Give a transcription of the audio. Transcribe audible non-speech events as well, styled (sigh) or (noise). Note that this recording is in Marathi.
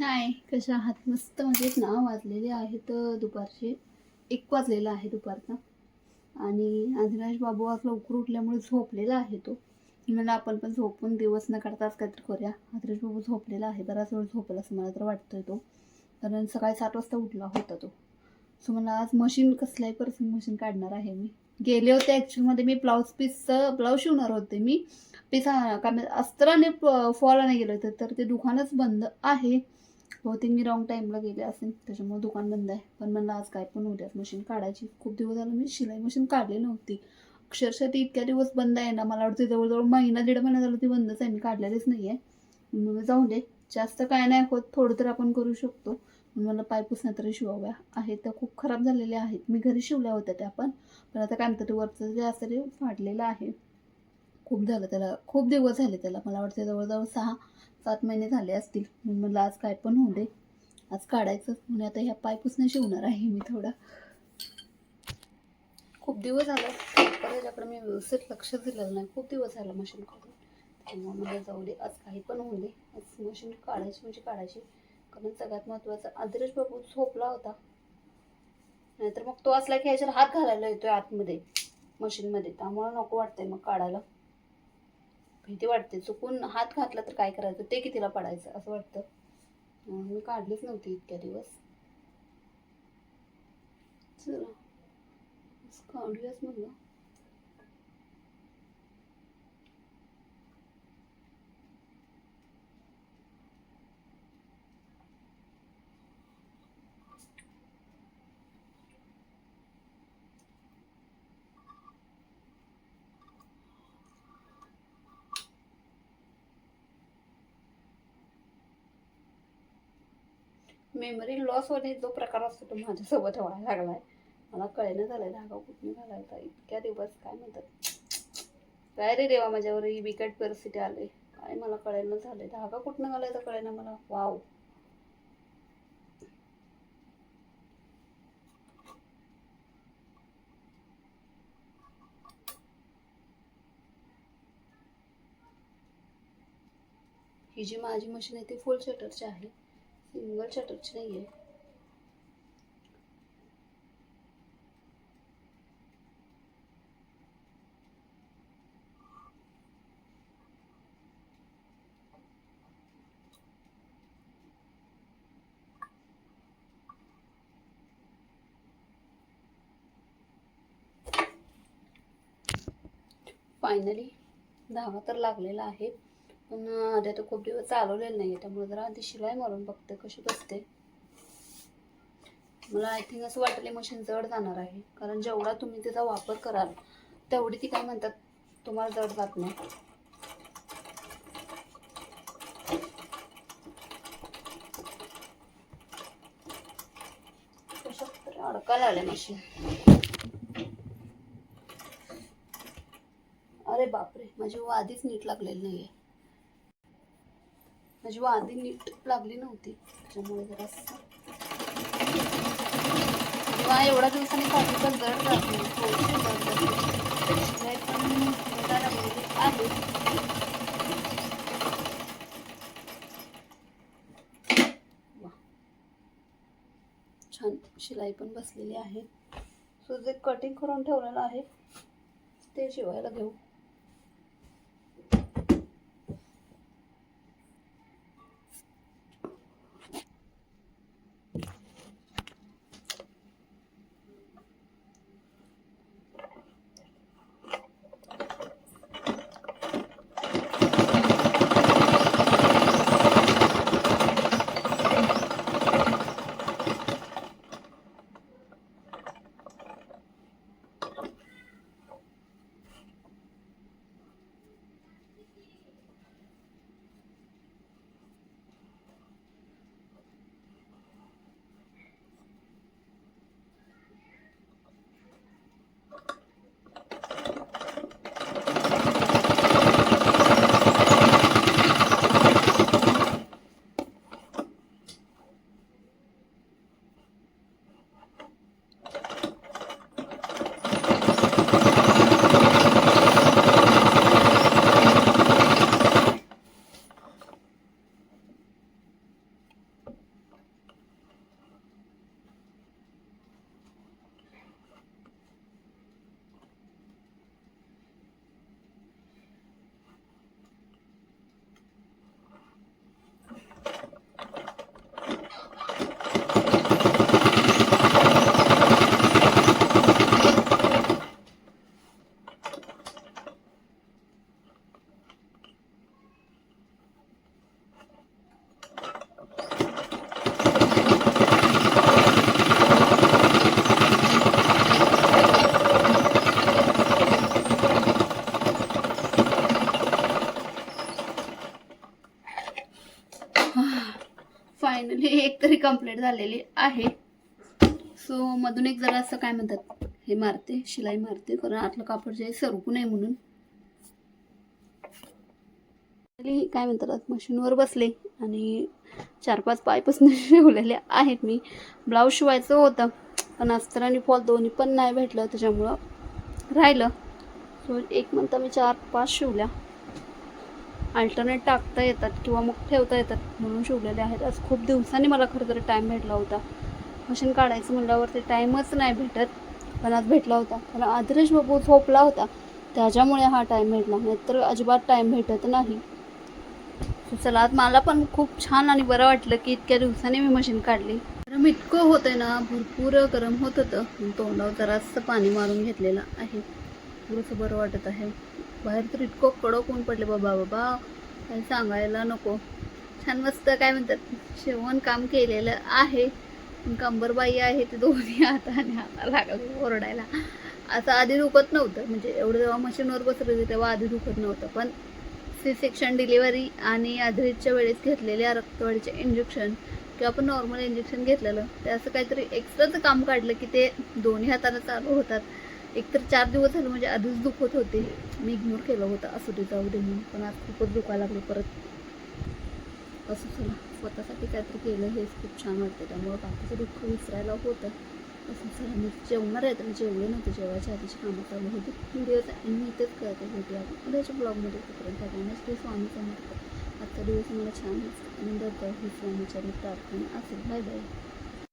हाय कशा आहात? मस्त म्हणजे मजेत ना वाजलेले आहेत दुपारचे. एक वाजलेला आहे दुपारचा. आणि आदिराज बाबू आज लवकर उठल्यामुळे झोपलेला आहे तो. मला आपण पण झोपून दिवस न काढता आज काहीतरी करूया. आदिराज बाबू झोपलेला आहे बराच वेळ झोपेल असं मला तर वाटतोय तो. कारण सकाळी सात वाजता उठला होता तो. सो मला आज मशीन कसल्याही पर्सन मशीन काढणार आहे मी. गेले होते ॲक्च्युअलमध्ये मी ब्लाऊज पीसचं ब्लाऊज शिवणार होते मी. पीस कारण अस्त्राने फॉल नाही गेले होते तर ते दुकानच बंद आहे. हो, बहुतेक मी रॉंग टाईमला गेले असेल. त्याच्यामुळे दुकान बंद आहे. पण मला आज काय पण उद्याच मशीन काढायची. खूप दिवस झालं मी शिलाई मशीन काढली नव्हती. अक्षरशः ती इतक्या दिवस बंद आहे ना मला वाटतं जवळजवळ महिना दीड महिना झालं ती बंदच आहे. मी काढलेलीच नाही आहे मग जाऊ दे. जास्त काय नाही होत. थोडं तर आपण करू शकतो. मला पाय पुसण्या तरी शिवाव्या आहेत. त्या खूप खराब झालेल्या आहेत. मी घरी शिवल्या होत्या त्या पण. पण आता काय म्हणतात ते वरचं जे असं ते फाडलेलं आहे. खूप झालं त्याला. खूप दिवस झाले त्याला. मला वाटतं जवळजवळ सहा सात महिने झाले असतील. म्हणून मला आज काय पण होऊ दे. आज काढायचं म्हणून आता ह्या पाय शिवणार आहे मी थोडा. खूप दिवस झाला. त्याच्याकडे मी व्यवस्थित लक्ष दिलेलं नाही. खूप दिवस झाला मशीन काढून. त्यामुळे मला जाऊ दे आज काही पण होऊ दे. आज मशीन काढायची म्हणजे काढायची. कारण सगळ्यात महत्त्वाचं आदरेश बाबू झोपला होता. नाहीतर मग तो असला की ह्याच्यावर हात घालायला येतोय आतमध्ये मशीनमध्ये त्यामुळे नको वाटतंय मग काढायला. भीती वाटते. चुकून हात घातला तर काय करायचं? ते कितीला पडायचं? असं वाटतं. मी काढलीच नव्हती इतक्या दिवस. चला काढूयाच म्हणलं. मेमरी लॉस होणे जो प्रकार असतो तो माझ्यासोबत व्हायला लागलाय. मला कळेनं झालंय धागा कुठून घालायचा इतक्या दिवस काय म्हणतात? काय रे देवा माझ्यावर ही बिकट परिस्थिती आली. काय मला कळेनं झालंय. धागा कुठनं घालायचा कळेना मला? वाव ही जी माझी मशीन आहे ती फुल शटरची आहे. सिंगल शटरची नाही आहे फायनली दहावा तर लागलेला आहे. पण आधी तर खूप दिवस चालवलेलं नाही आहे त्यामुळे जरा आधी शिलाई मारून बघते कशी बसते. मला आय थिंक असं वाटले मशीन जड जाणार आहे कारण जेवढा तुम्ही त्याचा वापर कराल तेवढी ती काय म्हणतात तुम्हाला जड जात नाही. अडकायला आले मशीन अरे बापरे माझी वादीच नीट लागलेली नाहीये. माझी वादी नीट लागली नव्हती. त्याच्यामुळे जरा किंवा एवढ्या दिवसांनी काढली तर जड जाते शिलाई पण आहे वा. छान शिलाई पण बसलेली आहे. सो जे कटिंग करून ठेवलेलं आहे ते शिवायला घेऊ एक झालेली आहे. सो मधून एक जरा असं काय म्हणतात हे मारते शिलाई मारते कारण आतलं कापड जे सरकू नये म्हणून. काय म्हणतात मशीनवर बसले आणि चार पाच पायपासून (laughs) शिवलेले आहेत मी. ब्लाऊज शिवायचं होतं पण अस्तर आणि फॉल दोन्ही पण नाही भेटलं त्याच्यामुळं राहिलं. सो एक म्हणता मी चार पाच शिवल्या. अल्टरनेट टाकता येतात किंवा मग ठेवता येतात म्हणून शिवलेले आहेत. आज खूप दिवसांनी मला खरं तर टाईम भेटला होता. मशीन काढायचं म्हटल्यावरती टाईमच नाही भेटत पण आज भेटला होता. कारण आदरेश बाबू झोपला होता. त्याच्यामुळे हा टाईम भेटला. नाही तर अजिबात टाईम भेटत नाही. चला आज मला पण खूप छान आणि बरं वाटलं की इतक्या दिवसांनी मी मशीन काढली. गरम इतकं होतंय ना भरपूर गरम होत होतं. तोंडावर जरासं पाणी मारून घेतलेलं आहे. थोडंसं बरं वाटत आहे. बाहेर तर इतकं कडक ऊन पडले बाबा बाबा. काही सांगायला नको. छान मस्त काय म्हणतात शेवण काम केलेलं आहे. पण कंबरबाई आहे ते दोन्ही (laughs) हाताने हाता लागले ओरडायला. असं आधी दुखत नव्हतं. म्हणजे एवढं जेव्हा मशीनवर बसत होते तेव्हा आधी दुखत नव्हतं. पण सी सेक्शन डिलिव्हरी आणि आधीच्या वेळेस घेतलेल्या रक्तवाढीचे इंजेक्शन किंवा आपण नॉर्मल इंजेक्शन घेतलेलं ते असं काहीतरी एक्स्ट्राचं काम काढलं की ते दोन्ही हाताला चालू होतात. एकतर चार दिवस झालं म्हणजे आधीच दुखत होते मी इग्नोर केलं होतं. असू दे जाऊ दे म्हणून. पण आज खूपच दुखायला लागलं परत. असं चला. स्वतःसाठी काहीतरी केलं. हेच खूप छान वाटतं. त्यामुळं बाकीचं दुःख विसरायला होतं. असं चला. मी जेवणार आहे तर जेवले नव्हते. जेवायच्या आधीची कामं चालू होती. व्हिडिओचा मी इथंच करते होती. आपण उद्याच्या ब्लॉगमध्ये तोपर्यंत सगळ्यांना श्री स्वामी समर्थ आजचा दिवस मला छान आनंद जाऊ ही स्वामीच्या प्रार्थना असेल. Bye bye